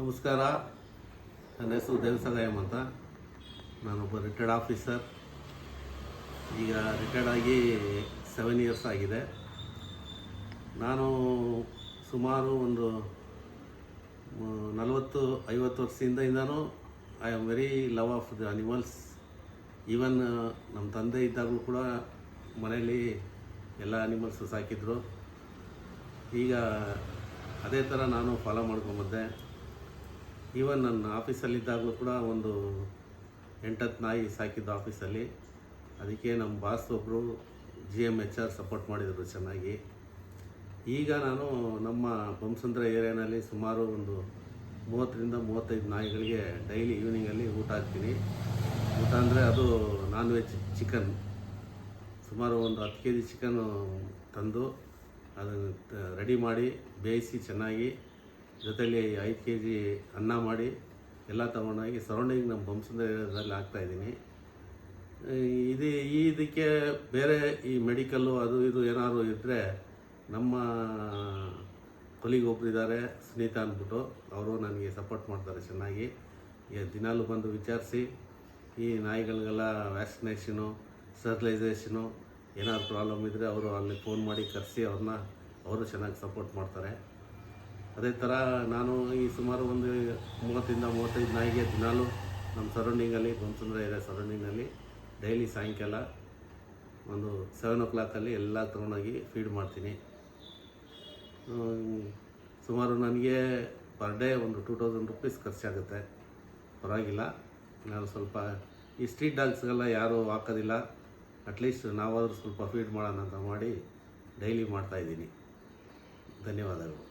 ನಮಸ್ಕಾರ. ನನ್ನ ಹೆಸರು ದೇವಸಗಾಯಂ ಅಂತ. ನಾನೊಬ್ಬ ರಿಟೈರ್ಡ್ ಆಫೀಸರ್ ಈಗ ರಿಟೈರ್ಡ್ ಆಗಿ ಸೆವೆನ್ ಇಯರ್ಸ್ ಆಗಿದೆ. ನಾನು ಸುಮಾರು ಒಂದು ನಲವತ್ತು, ಐವತ್ತು ವರ್ಷದಿಂದನೂ I am very love of the animals even ನಮ್ಮ ತಂದೆ ಇದ್ದಾಗಲೂ ಕೂಡ ಮನೆಯಲ್ಲಿ ಎಲ್ಲ ಅನಿಮಲ್ಸು ಸಾಕಿದ್ರು. ಈಗ ಅದೇ ಥರ ನಾನು ಫಾಲೋ ಮಾಡ್ಕೊಂಬಂದೆ ಈವನ್ ನನ್ನ ಆಫೀಸಲ್ಲಿದ್ದಾಗಲೂ ಕೂಡ ಒಂದು ಎಂಟತ್ತು ನಾಯಿ ಸಾಕಿದ್ದು ಆಫೀಸಲ್ಲಿ. ಅದಕ್ಕೆ ನಮ್ಮ ಬಾಸ್ ಒಬ್ಬರು G M H R support ಮಾಡಿದರು ಚೆನ್ನಾಗಿ. ಈಗ ನಾನು ನಮ್ಮ ಬೊಮ್ಮಸಂದ್ರ ಏರಿಯಾನಲ್ಲಿ ಸುಮಾರು ಒಂದು ಮೂವತ್ತರಿಂದ ಮೂವತ್ತೈದು ನಾಯಿಗಳಿಗೆ ಡೈಲಿ ಈವ್ನಿಂಗಲ್ಲಿ ಊಟ ಹಾಕ್ತೀನಿ. ಊಟ ಅಂದರೆ ಅದು ನಾನ್ ವೆಜ್ ಚಿಕನ್ ಸುಮಾರು ಒಂದು ಹತ್ತು ಕೆ ಜಿ ಚಿಕನ್ನು ತಂದು ಅದನ್ನು ರೆಡಿ ಮಾಡಿ ಬೇಯಿಸಿ ಚೆನ್ನಾಗಿ ಜೊತೆಲಿ ಐದು ಕೆ ಜಿ ಅನ್ನ ಮಾಡಿ ಎಲ್ಲ ತೊಗೊಂಡೋಗಿ ಸರೌಂಡಿಂಗ್ ನಮ್ಮ ಬಂಸದಲ್ಲಿ ಹಾಕ್ತಾಯಿದ್ದೀನಿ ಇದು, ಈ ಇದಕ್ಕೆ ಬೇರೆ ಈ ಮೆಡಿಕಲ್ಲು ಅದು ಇದು ಏನಾದರೂ ಇದ್ದರೆ ನಮ್ಮ ಕೊಲಿಗೆ ಒಬ್ಬರಿದ್ದಾರೆ ಸ್ನೇಹಿತಾ ಅಂದ್ಬಿಟ್ಟು ಅವರು ನನಗೆ ಸಪೋರ್ಟ್ ಮಾಡ್ತಾರೆ ಚೆನ್ನಾಗಿ. ಈಗ ದಿನಾಲೂ ಬಂದು ವಿಚಾರಿಸಿ, ಈ ನಾಯಿಗಳಿಗೆಲ್ಲ ವ್ಯಾಕ್ಸಿನೇಷನು ಸ್ಟರ್ಲೈಸೇಷನು ಏನಾದ್ರು ಪ್ರಾಬ್ಲಮ್ ಇದ್ದರೆ ಅವರು ಅಲ್ಲಿ ಫೋನ್ ಮಾಡಿ ಕರೆಸಿ ಅವ್ರನ್ನ, ಅವರು ಚೆನ್ನಾಗಿ ಸಪೋರ್ಟ್ ಮಾಡ್ತಾರೆ. ಅದೇ ಥರ ನಾನು ಈ ಸುಮಾರು ಒಂದು ಮೂವತ್ತರಿಂದ ಮೂವತ್ತೈದು ನಾಯಿಗೆ ದಿನಾಲು ನಮ್ಮ ಸರೌಂಡಿಂಗಲ್ಲಿ ಬೊಮ್ಮಸಂದ್ರ ಇದೆ ಸರೌಂಡಿಂಗಲ್ಲಿ ಡೈಲಿ ಸಾಯಂಕಾಲ ಒಂದು ಸೆವೆನ್ ಓ ಕ್ಲಾಕಲ್ಲಿ ಎಲ್ಲ ತೊಗೊಂಡೋಗಿ ಫೀಡ್ ಮಾಡ್ತೀನಿ. ಸುಮಾರು ನನಗೆ ಪರ್ ಡೇ ಒಂದು ಟೂ ತೌಸಂಡ್ ರುಪೀಸ್ ಖರ್ಚಾಗುತ್ತೆ ಪರವಾಗಿಲ್ಲ. ನಾನು ಸ್ವಲ್ಪ ಈ ಸ್ಟ್ರೀಟ್ ಡಾಗ್ಸ್ಗೆಲ್ಲ ಯಾರೂ ಹಾಕೋದಿಲ್ಲ. ಅಟ್ಲೀಸ್ಟ್ ನಾವಾದರೂ ಸ್ವಲ್ಪ ಫೀಡ್ ಮಾಡೋಣ ಅಂತ ಮಾಡಿ ಡೈಲಿ ಮಾಡ್ತಾಯಿದ್ದೀನಿ ಧನ್ಯವಾದಗಳು.